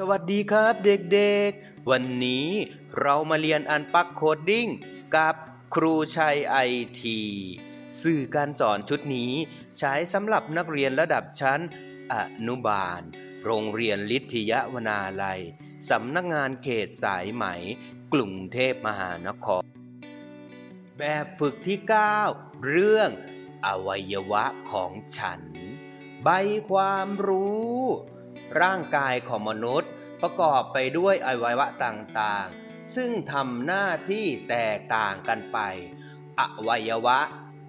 สวัสดีครับเด็กๆ วันนี้เรามาเรียนอันปักโคดดิ้งกับครูชัยไอทีสื่อการสอนชุดนี้ใช้สำหรับนักเรียนระดับชั้น อนุบาล โรงเรียนลิทยวนาลัยสำนักงานเขตสายไหม กรุงเทพมหานคร แบบฝึกที่ 9 เรื่องอวัยวะของฉัน ใบความรู้ ร่างกายของมนุษย์ ประกอบไปด้วยอวัยวะต่างๆ ซึ่งทำหน้าที่แตกต่างกันไป อวัยวะ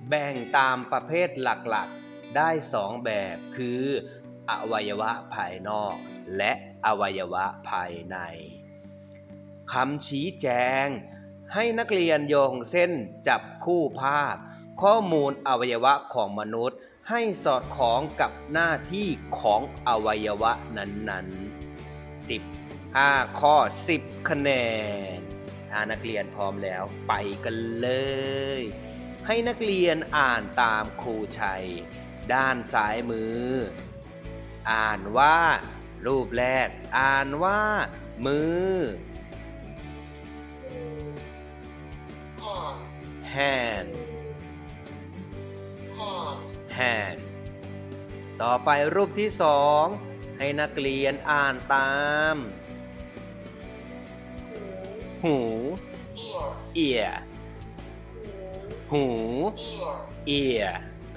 แบ่งตามประเภทหลักๆ ได้สองแบบคือ อวัยวะภายนอก และอวัยวะภายในคำชี้แจง ให้นักเรียนโยงเส้นจับคู่ภาพ ข้อมูลอวัยวะของมนุษย์ ให้สอดคล้องกับหน้าที่ของอวัยวะนั้นๆ10 5ข้อ 10 คะแนนถ้านักเรียนพร้อมแล้วไปกันเลย ให้นักเรียนอ่านตามครูชัย ด้านซ้ายมือ อ่านว่า รูปแรก อ่านว่า มือ hand hand ต่อไปรูปที่สองให้นักเรียนอ่านตาม หู ear หู ear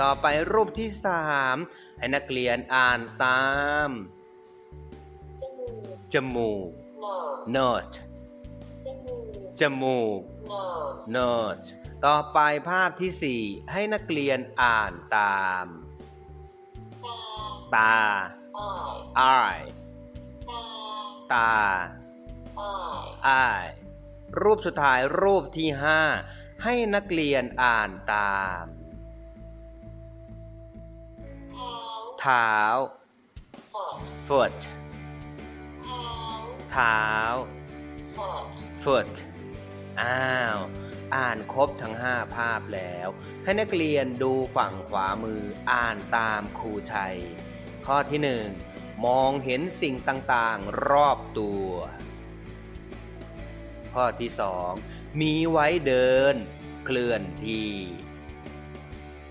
ต่อไปรูปที่สามให้นักเรียนอ่านตาม จมูก nose จมูก nose ต่อไปภาพที่สี่ให้นักเรียนอ่านตาม ตา eye ตา eye รูปสุดท้ายรูปที่ห้าให้นักเรียนอ่านตาม เท้า foot เท้า foot อ้าว อ่านครบทั้ง 5 ภาพแล้ว ให้นักเรียนดูฝั่งขวามืออ่านตามครูชัย ข้อที่ 1 มองเห็นสิ่งต่างๆรอบตัว ข้อที่ 2 มีไว้เดิน เคลื่อนที่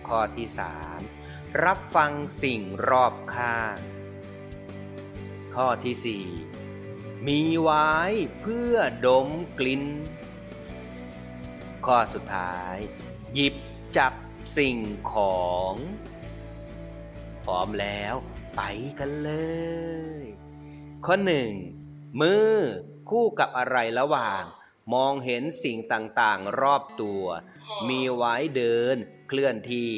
ข้อที่ 3 รับฟังสิ่งรอบข้าง ข้อที่ 4 มีไว้เพื่อดมกลิ่น ข้อสุดท้าย หยิบจับสิ่งของ พร้อมแล้วไปกันเลย ข้อหนึ่งมือคู่กับอะไรระหว่าง มองเห็นสิ่งต่างๆ รอบตัว มีไว้เดิน เคลื่อนที่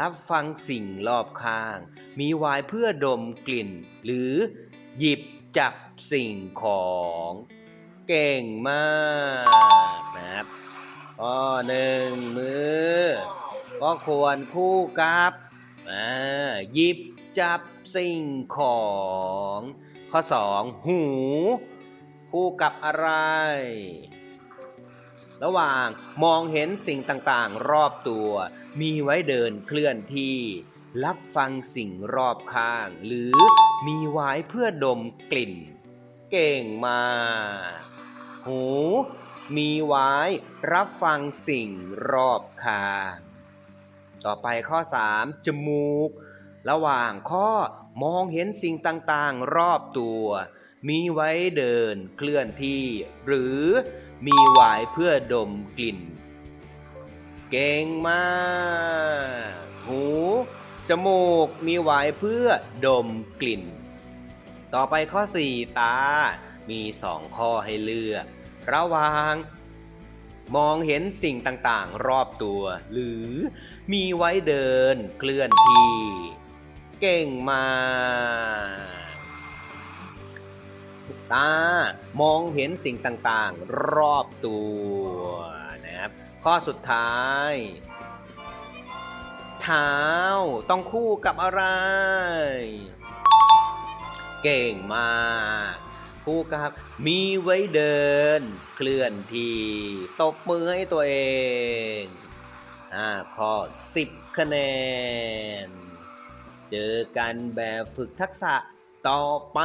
รับฟังสิ่งรอบข้าง มีไว้เพื่อดมกลิ่น หรือหยิบจับสิ่งของ เก่งมากนะครับ ข้อหนึ่งมือ ก็ควรคู่กับอ่าหยิบจับสิ่งของ ข้อ2หู คู่กับอะไร ระหว่างมองเห็นสิ่งต่างๆ รอบตัว มีไว้เดินเคลื่อนที่ รับฟังสิ่งรอบข้าง หรือมีไว้เพื่อดมกลิ่น เก่งมากหู มีไว้รับฟังสิ่งรอบข้าง ต่อไปข้อ 3 จมูก ระหว่างข้อมองเห็นสิ่งต่างๆ รอบตัว มีไว้เดินเคลื่อนที่ หรือมีไว้เพื่อดมกลิ่น เก่งมาก หู จมูกมีไว้เพื่อดมกลิ่น ต่อไปข้อ 4 ตา มีสองข้อให้เลือก ระหว่าง มองเห็นสิ่งต่างๆ รอบตัว หรือมีไว้เดินเคลื่อนที่ เก่งมากตามองเห็นสิ่งต่างๆ รอบตัวนะครับ ข้อสุดท้าย เท้าต้องคู่กับอะไร เก่งมาก ผู้กับมีไว้เดิน เคลื่อนที่ตบมือให้ตัวเองอ่าข้อ10 คะแนน เจอกันแบบฝึกทักษะต่อไป